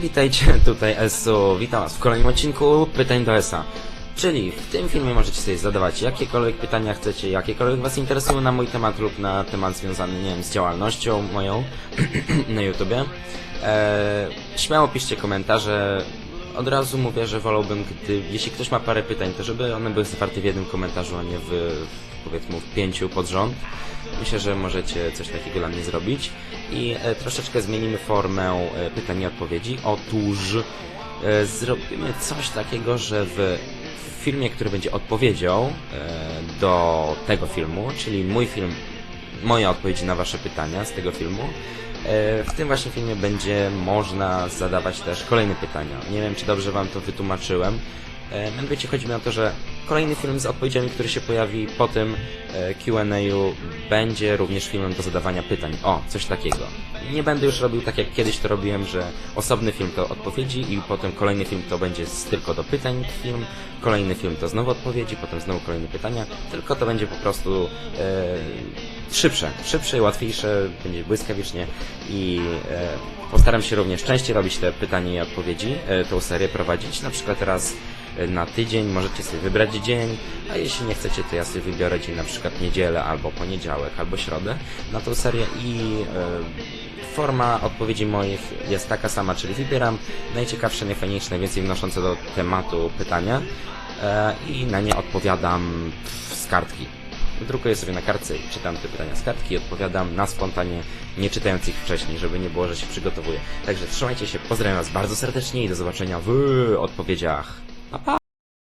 Witajcie, tutaj Esu, witam was w kolejnym odcinku Pytań do Esa. Czyli w tym filmie możecie sobie zadawać jakiekolwiek pytania chcecie, jakiekolwiek was interesują na mój temat lub na temat związany, nie wiem, z działalnością moją na YouTubie. Eee, śmiało piszcie komentarze. Od razu mówię, że wolałbym, gdy, jeśli ktoś ma parę pytań, to żeby one były zawarte w jednym komentarzu, a nie w, w powiedzmy w pięciu pod rząd. Myślę, że możecie coś takiego dla mnie zrobić. I e, troszeczkę zmienimy formę e, pytań i odpowiedzi. Otóż e, zrobimy coś takiego, że w filmie, który będzie odpowiedzią e, do tego filmu, czyli mój film, moje odpowiedzi na wasze pytania z tego filmu, e, w tym właśnie filmie będzie można zadawać też kolejne pytania. Nie wiem, czy dobrze wam to wytłumaczyłem. E, Mianowicie chodzi mi o to, że kolejny film z odpowiedziami, który się pojawi po tym e, Q&A-u będzie również filmem do zadawania pytań. O, coś takiego. Nie będę już robił tak jak kiedyś to robiłem, że osobny film to odpowiedzi i potem kolejny film to będzie tylko do pytań film, kolejny film to znowu odpowiedzi, potem znowu kolejne pytania, tylko to będzie po prostu e, szybsze, szybsze i łatwiejsze, będzie błyskawicznie i e, postaram się również częściej robić te pytania i odpowiedzi, e, tą serię prowadzić, na przykład raz e, na tydzień, możecie sobie wybrać dzień, a jeśli nie chcecie, to ja sobie wybiorę dzień na przykład niedzielę, albo poniedziałek, albo środę na tą serię i e, forma odpowiedzi moich jest taka sama, czyli wybieram najciekawsze, najfajniejsze, najwięcej wnoszące do tematu pytania e, i na nie odpowiadam z kartki. Drukuję sobie na kartce i czytam te pytania z kartki i odpowiadam na spontanie, nie czytając ich wcześniej, żeby nie było, że się przygotowuję. Także trzymajcie się, pozdrawiam Was bardzo serdecznie i do zobaczenia w odpowiedziach. Pa, pa!